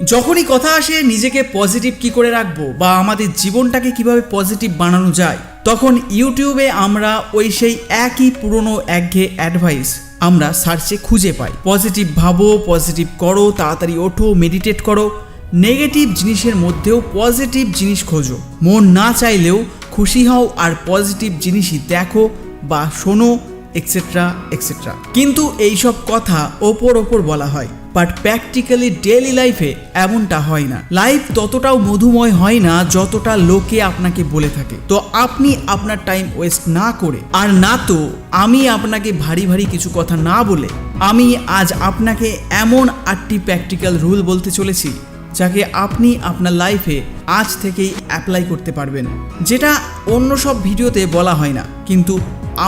যখনই কথা আসে, নিজেকে পজিটিভ কি করে রাখব বা আমাদের জীবনটাকে কীভাবে পজিটিভ বানানো যায়, তখন ইউটিউবে আমরা ওই সেই একই পুরনো একঘেয়ে অ্যাডভাইস আমরা সার্চে খুঁজে পাই। পজিটিভ ভাবো পজিটিভ করো, তাড়াতাড়ি ওঠো মেডিটেট করো নেগেটিভ জিনিসের মধ্যেও পজিটিভ জিনিস খোঁজো। মন না চাইলেও খুশি হও আর পজিটিভ জিনিসই দেখো বা শোনো এক্সেট্রা এক্সেট্রা কিন্তু এইসব কথা ওপর ওপর বলা হয়। বাট প্র্যাকটিক্যালি ডেলি লাইফে এমনটা হয় না। লাইফ ততটাও মধুময় হয় না যতটা লোকে আপনাকে বলে থাকে। তো আপনি আপনার টাইম ওয়েস্ট না করে, আর না তো আমি আপনাকে ভারী ভারী কিছু কথা না বলে, আমি আজ আপনাকে এমন আটটি প্র্যাকটিক্যাল রুল বলতে চলেছি, যাকে আপনি আপনার লাইফে আজ থেকেই অ্যাপ্লাই করতে পারবেন। যেটা অন্য সব ভিডিওতে বলা হয় না, কিন্তু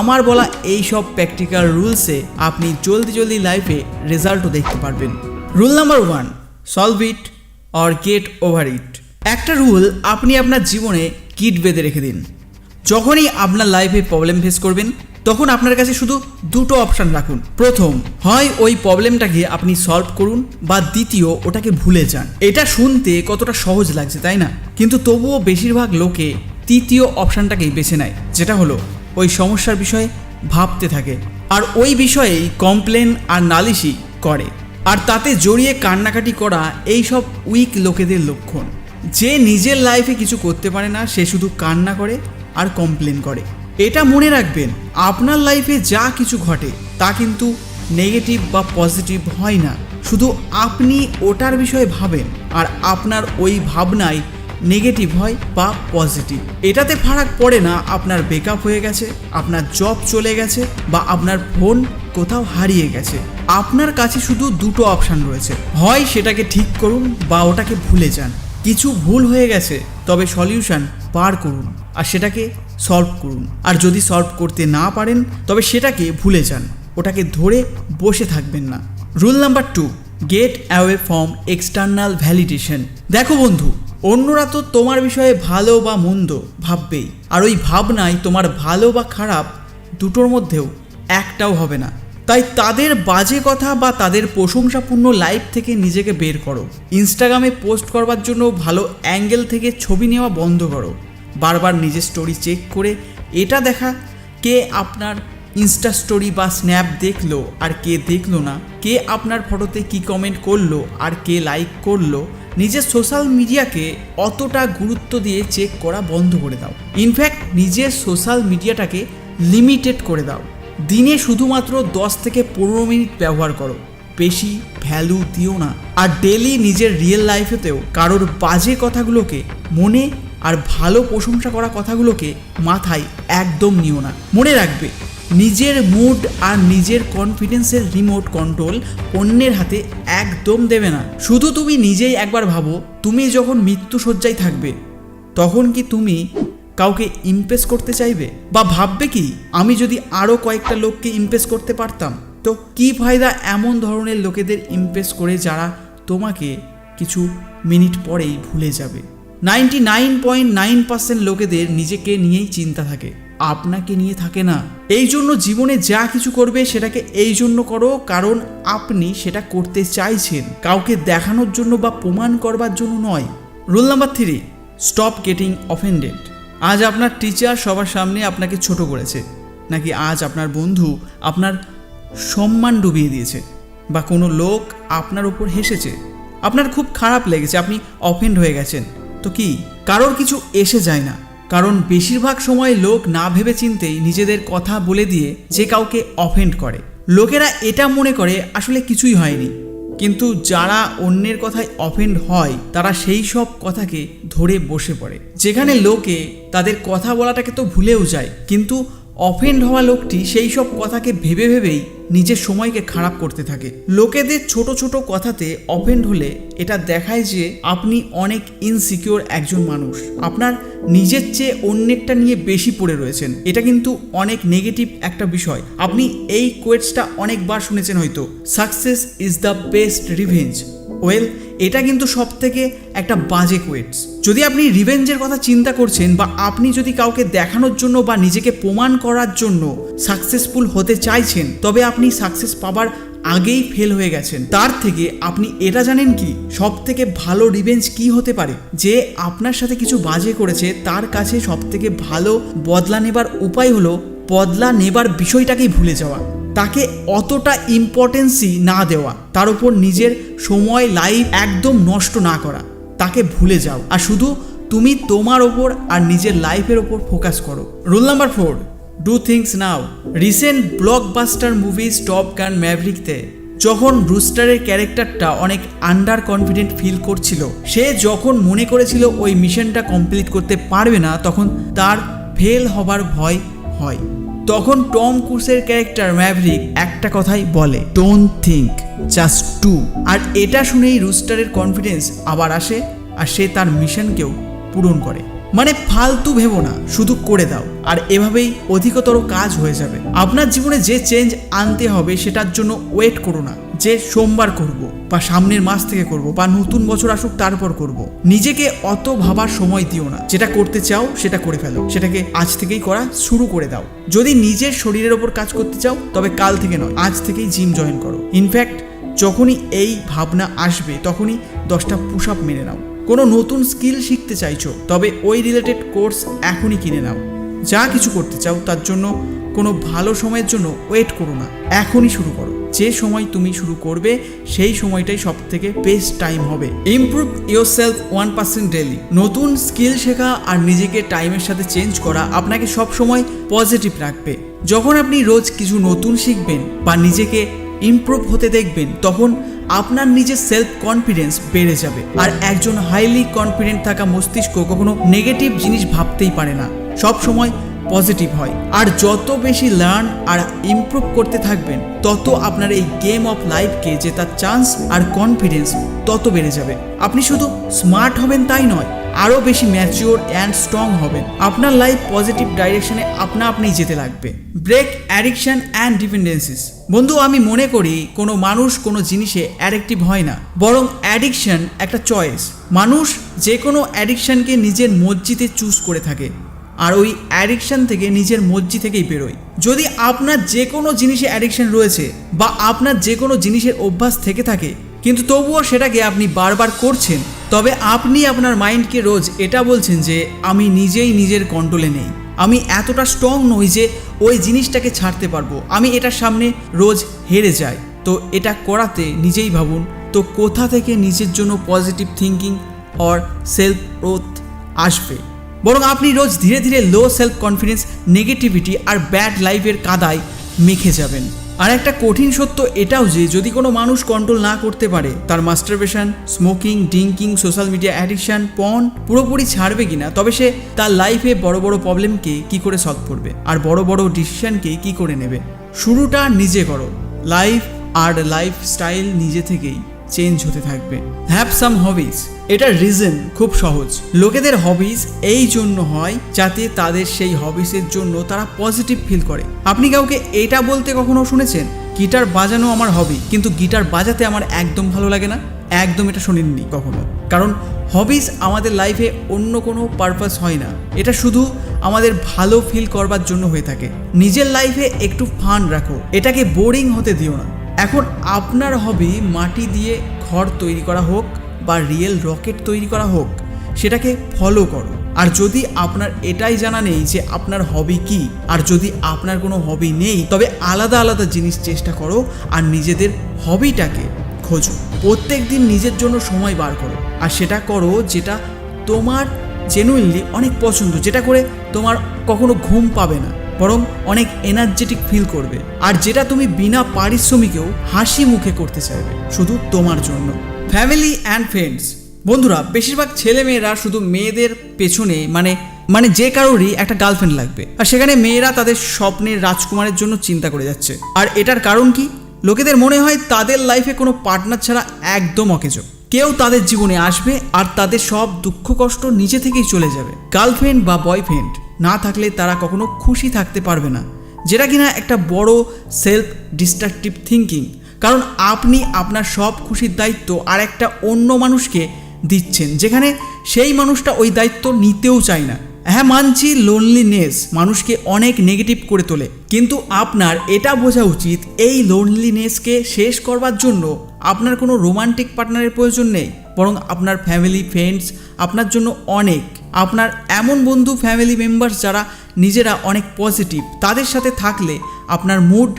আমার বলা এই সব প্র্যাকটিক্যাল রুলসে আপনি জলদি জলদি লাইফে রেজাল্টও দেখতে পারবেন। Rule number one solve it or get over it একটা রুল আপনি আপনার জীবনে কিট বেঁধে রেখে দিন। যখনই আপনার লাইফে প্রবলেম ফেস করবেন, তখন আপনার কাছে শুধু দুটো অপশান রাখুন। প্রথম, হয় ওই প্রবলেমটাকে আপনি সলভ করুন বা দ্বিতীয়, ওটাকে ভুলে যান। এটা শুনতে কতটা সহজ লাগছে, তাই না? কিন্তু তবুও বেশিরভাগ লোকে তৃতীয় অপশানটাকেই বেছে নেয়, যেটা হলো ওই সমস্যার বিষয়ে ভাবতে থাকে। আর ওই বিষয়েই কমপ্লেন আর নালিশি করে। আর তাতে জড়িয়ে কান্নাকাটি করা এই সব উইক লোকেদের লক্ষণ। যে নিজের লাইফে কিছু করতে পারে না, সে শুধু কান্না করে আর কমপ্লেন করে। এটা মনে রাখবেন, আপনার লাইফে যা কিছু ঘটে, তা কিন্তু নেগেটিভ বা পজিটিভ হয় না। শুধু আপনি ওটার বিষয়ে ভাবেন, আর আপনার ওই ভাবনায় নেগেটিভ হয় বা পজিটিভ। এটাতে ফারাক পড়ে না আপনার বেকআপ হয়ে গেছে, আপনার জব চলে গেছে বা আপনার ফোন কোথাও হারিয়ে গেছে। আপনার কাছে শুধু দুটো অপশান রয়েছে। হয় সেটাকে ঠিক করুন বা ওটাকে ভুলে যান। কিছু ভুল হয়ে গেছে, তবে সলিউশন বার করুন আর সেটাকে সলভ করুন। আর যদি সলভ করতে না পারেন, তবে সেটাকে ভুলে যান। ওটাকে ধরে বসে থাকবেন না। Rule number two, get away from external validation. দেখো বন্ধু অন্যরা তো তোমার বিষয়ে ভালো বা মন্দ ভাববেই। আর ওই ভাবনায় তোমার ভালো বা খারাপ দুটোর মধ্যেও একটাও হবে না। তাই তাদের বাজে কথা বা তাদের প্রশংসাপূর্ণ লাইফ থেকে নিজেকে বের করো। ইনস্টাগ্রামে পোস্ট করবার জন্য ভালো অ্যাঙ্গেল থেকে ছবি নেওয়া বন্ধ করো। বারবার নিজের স্টোরি চেক করে এটা দেখা কে আপনার ইনস্টা স্টোরি বা স্ন্যাপ দেখল আর কে দেখল না, কে আপনার ফটোতে কি কমেন্ট করল আর কে লাইক করল নিজের সোশ্যাল মিডিয়াকে অতটা গুরুত্ব দিয়ে চেক করা বন্ধ করে দাও। ইনফ্যাক্ট নিজের সোশ্যাল মিডিয়াটাকে লিমিটেড করে দাও। দিনে শুধুমাত্র দশ থেকে পনেরো মিনিট ব্যবহার করো। বেশি ভ্যালু দিও না। আর ডেলি নিজের রিয়েল লাইফেতেও কারোর বাজে কথাগুলোকে, মনে আর ভালো প্রশংসা করা কথাগুলোকে মাথায় একদম নিও না। মনে রাখবে নিজের মুড আর নিজের কনফিডেন্সের রিমোট কন্ট্রোল অন্যের হাতে একদম দেবে না। শুধু তুমি নিজেই একবার ভাবো, তুমি যখন মৃত্যু শয্যায় থাকবে, তখন কি তুমি কাউকে ইমপ্রেস করতে চাইবে? বা ভাববে কি, আমি যদি আরও কয়েকটা লোককে ইমপ্রেস করতে পারতাম, তো কি ফায়দা এমন ধরনের লোকেদের ইমপ্রেস করে যারা তোমাকে কিছু মিনিট পরেই ভুলে যাবে? Ninety nine point nine percent লোকেদের নিজেকে নিয়েই চিন্তা থাকে। আপনাকে নিয়ে থাকে না। এই জন্য জীবনে যা কিছু করবে সেটাকে এই জন্য করো, কারণ আপনি সেটা করতে চাইছেন। কাউকে দেখানোর জন্য বা প্রমাণ করবার জন্য নয়। Rule number three stop getting offended আজ আপনার টিচার সবার সামনে আপনাকে ছোট করেছে। নাকি আজ আপনার বন্ধু আপনার সম্মান ডুবিয়ে দিয়েছে। বা কোনো লোক আপনার উপর হেসেছে। আপনার খুব খারাপ লেগেছে, আপনি অফেন্ড হয়ে গেছেন। তো কি? কারোর কিছু এসে যায় না। কারণ বেশিরভাগ সময় লোক না ভেবে চিনতেই নিজেদের কথা বলে দিয়ে যে কাউকে অফেন্ড করে। লোকেরা এটা মনে করে, আসলে কিছুই হয়নি। কিন্তু যারা অন্যের কথায় অফেন্ড হয়, তারা সেই সব কথাকে ধরে বসে পড়ে। যেখানে লোকে তাদের কথা বলাটাকে তো ভুলেও যায়, কিন্তু অফেন্ড হওয়া লোকটি সেই সব কথাকে ভেবে ভেবেই নিজের সময়কে খারাপ করতে থাকে। লোকেদের ছোট ছোট কথাতে অফেন্ড হলে এটা দেখায় যে আপনি অনেক ইনসিকিওর একজন মানুষ। আপনার নিজের চেয়ে অন্যেরটা নিয়ে বেশি পড়ে রয়েছেন। এটা কিন্তু অনেক নেগেটিভ একটা বিষয়। আপনি এই কোয়েটসটা অনেকবার শুনেছেন হয়তো। Success is the best revenge well এটা কিন্তু সব থেকে একটা বাজে কোয়েটস যদি আপনি রিভেঞ্জের কথা চিন্তা করছেন বা আপনি যদি কাউকে দেখানোর জন্য বা নিজেকে প্রমাণ করার জন্য সাকসেসফুল হতে চাইছেন, তবে আপনি সাকসেস পাবার আগেই ফেল হয়ে গেছেন, তার থেকে আপনি এটা জানেন কি? সব থেকে ভালো রিভেঞ্জ কি হতে পারে? যে আপনার সাথে কিছু বাজে করেছে, তার কাছে সব থেকে ভালো বদলা নেবার উপায় হলো বদলা নেবার বিষয়টাকেই ভুলে যাওয়া। তাকে অতটা ইম্পর্টেন্সই না দেওয়া। তার উপর নিজের সময় লাইফ একদম নষ্ট না করা। তাকে ভুলে যাও। আর শুধু তুমি তোমার ওপর আর নিজের লাইফের ওপর ফোকাস করো। Rule number four do things now recent blockbuster movie Top Gun ম্যাভরিকতে যখন রুস্টারের ক্যারেক্টারটা অনেক আন্ডার কনফিডেন্ট ফিল করছিল, সে যখন মনে করেছিল ওই মিশনটা কমপ্লিট করতে পারবে না, তখন তার ফেল হবার ভয় হয়। তখন টম ক্রুসের ক্যারেক্টার ম্যাভরিক একটা কথাই বলে ডোন্ট থিঙ্ক জাস্ট টু আর এটা শুনেই রুস্টারের কনফিডেন্স আবার আসে আর সে তার মিশনকেও পূরণ করে। মানে ফালতু ভেবো না, শুধু করে দাও। আর এভাবেই অধিকতর কাজ হয়ে যাবে। আপনার জীবনে যে চেঞ্জ আনতে হবে সেটার জন্য ওয়েট করো না। যে সোমবার করব, বা সামনের মাস থেকে করব, বা নতুন বছর আসুক তারপর করব। নিজেকে অত ভাবার সময় দিও না। যেটা করতে চাও, সেটা করে ফেলো। সেটাকে আজ থেকেই করা শুরু করে দাও। যদি নিজের শরীরের ওপর কাজ করতে চাও, তবে কাল থেকে নয়, আজ থেকেই জিম জয়েন করো। ইনফ্যাক্ট যখনই এই ভাবনা আসবে, তখনই দশটা পুশ আপ মেনে নাও। কোনো নতুন স্কিল শিখতে চাইছো, তবে ওই রিলেটেড কোর্স এখনই কিনে নাও। যা কিছু করতে চাও তার জন্য কোনো ভালো সময়ের জন্য ওয়েট করো না। এখনই শুরু করো। যে সময় তুমি শুরু করবে, সেই সময়টাই সব থেকে বেস্ট টাইম হবে। Improve yourself one percent daily নতুন স্কিল শেখা আর নিজেকে টাইমের সাথে চেঞ্জ করা আপনাকে সব সময় পজিটিভ রাখবে। যখন আপনি রোজ কিছু নতুন শিখবেন বা নিজেকে ইমপ্রুভ হতে দেখবেন, তখন আপনার নিজের সেলফ কনফিডেন্স বেড়ে যাবে। আর একজন হাইলি কনফিডেন্ট থাকা মস্তিষ্ক কখনো নেগেটিভ জিনিস ভাবতেই পারে না। সব সময় পজিটিভ হয়। আর যত বেশি লার্ন আর ইমপ্রুভ করতে থাকবেন, তত আপনার এই গেম অফ লাইফকে, জেতার চান্স আর কনফিডেন্স তত বেড়ে যাবে। আপনি শুধু স্মার্ট হবেন তাই নয়, আরও বেশি ম্যাচিওর অ্যান্ড স্ট্রং হবেন। আপনার লাইফ পজিটিভ ডাইরেকশনে আপনা আপনিই যেতে লাগবে। Break addiction and dependencies. বন্ধু, আমি মনে করি কোনো মানুষ কোনো জিনিসে অ্যাডিকটিভ হয় না। বরং অ্যাডিকশন একটা চয়েস। মানুষ যে কোনো অ্যাডিকশনকে নিজের মসজিদে চুজ করে থাকে। আর ওই অ্যাডিকশন থেকে নিজের মর্জি থেকেই বেরোই যদি আপনার যে কোনো জিনিসে অ্যাডিকশন রয়েছে বা আপনার যে কোনো জিনিসের অভ্যাস থেকে থাকে, কিন্তু তবুও সেটাকে আপনি বারবার করছেন, তবে আপনি আপনার মাইন্ডকে রোজ এটা বলছেন যে, আমি নিজেই নিজের কন্ট্রোলে নেই। আমি এতটা স্ট্রং নই যে, ওই জিনিসটাকে ছাড়তে পারব। আমি এটার সামনে রোজ হেরে যাই। তো এটা করাতে নিজেই ভাবুন, তো কোথা থেকে নিজের জন্য positive thinking or self growth আসবে? বরং আপনি রোজ ধীরে ধীরে লো সেলফ কনফিডেন্স নেগেটিভিটি আর ব্যাড লাইফের কাদায় মেখে যাবেন। আর একটা কঠিন সত্য এটাও যে, যদি কোনো মানুষ কন্ট্রোল না করতে পারে, তার masturbation smoking drinking social media addiction porn পুরোপুরি ছাড়বে কিনা, তবে সে তার লাইফে বড় বড় প্রবলেমকে কি করে সলভ করবে, আর বড় বড় ডিসিশনকে কি করে নেবে। শুরুটা নিজে করো। লাইফ আর লাইফ স্টাইল নিজে থেকেই। চেঞ্জ হতে থাকবে। হ্যাভ সাম হবিজ এটার রিজন খুব সহজ। লোকেদের হবিজ এই জন্য হয় যাতে তাদের সেই হবিসের জন্য তারা পজিটিভ ফিল করে। আপনি কাউকে এটা বলতে কখনো শুনেছেন? গিটার বাজানো আমার হবি কিন্তু গিটার বাজাতে আমার একদম ভালো লাগে না। একদম এটা শোনেননি কখনো। কারণ হবিস আমাদের লাইফে অন্য কোনো পারপাস হয় না। এটা শুধু আমাদের ভালো ফিল করবার জন্য হয়ে থাকে। নিজের লাইফে একটু ফান রাখো। এটাকে বোরিং হতে দিও না। এখন আপনার হবি মাটি দিয়ে ঘর তৈরি করা হোক বা রিয়েল রকেট তৈরি করা হোক, সেটাকে ফলো করো। আর যদি আপনার এটাই জানা নেই যে আপনার হবি কি, আর যদি আপনার কোনো হবি নেই, তবে আলাদা আলাদা জিনিস চেষ্টা করো আর নিজেদের হবিটাকে খোঁজো। প্রত্যেক দিন নিজের জন্য সময় বার করো। আর সেটা করো যেটা তোমার জেনুইনলি অনেক পছন্দ, যেটা করে তোমার কখনো ঘুম পাবে না। বরং অনেক এনার্জেটিক ফিল করবে। আর যেটা তুমি বিনা পারিশ্রমিকেও হাসি মুখে করতে চাইবে, শুধু তোমার জন্য। ফ্যামিলি অ্যান্ড ফ্রেন্ডস বন্ধুরা, বেশিরভাগ ছেলে মেয়েরা শুধু মেয়েদের পেছনে মানে মানে যে কারোরই একটা গার্লফ্রেন্ড লাগবে। আর সেখানে মেয়েরা তাদের স্বপ্নের রাজকুমারের জন্য চিন্তা করে যাচ্ছে। আর এটার কারণ কি? লোকেদের মনে হয় তাদের লাইফে কোনো পার্টনার ছাড়া একদম অকেজ। কেউ তাদের জীবনে আসবে আর তাদের সব দুঃখ কষ্ট নিজে থেকেই চলে যাবে। গার্লফ্রেন্ড বা বয়ফ্রেন্ড না থাকলে তারা কখনো খুশি থাকতে পারবে না। যেটা কিনা একটা বড় সেলফ ডিস্ট্রাকটিভ থিঙ্কিং কারণ আপনি আপনার সব খুশির দায়িত্ব আর একটা অন্য মানুষকে দিচ্ছেন। যেখানে সেই মানুষটা ওই দায়িত্ব নিতেও চায় না। হ্যাঁ মানছি লোনলিনেস মানুষকে অনেক নেগেটিভ করে তোলে। কিন্তু আপনার এটা বোঝা উচিত, এই লোনলিনেসকে শেষ করবার জন্য আপনার কোনো রোমান্টিক পার্টনারের প্রয়োজন নেই, বরং আপনার ফ্যামিলি ফ্রেন্ডস আপনার জন্য অনেক। আপনার এমন বন্ধু ফ্যামিলি মেম্বার্স যারা নিজেরা অনেক পজিটিভ তাদের সাথে থাকলে আপনার মুড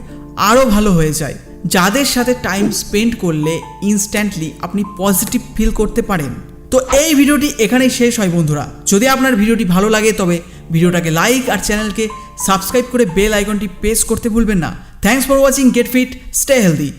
আরও ভালো হয়ে যায়। যাদের সাথে টাইম স্পেন্ড করলে ইনস্ট্যান্টলি আপনি পজিটিভ ফিল করতে পারেন। তো এই ভিডিওটি এখানেই শেষ হয় বন্ধুরা। যদি আপনার ভিডিওটি ভালো লাগে, তবে ভিডিওটাকে লাইক আর চ্যানেলকে সাবস্ক্রাইব করে বেল আইকনটি প্রেস করতে ভুলবেন না। Thanks for watching get fit stay healthy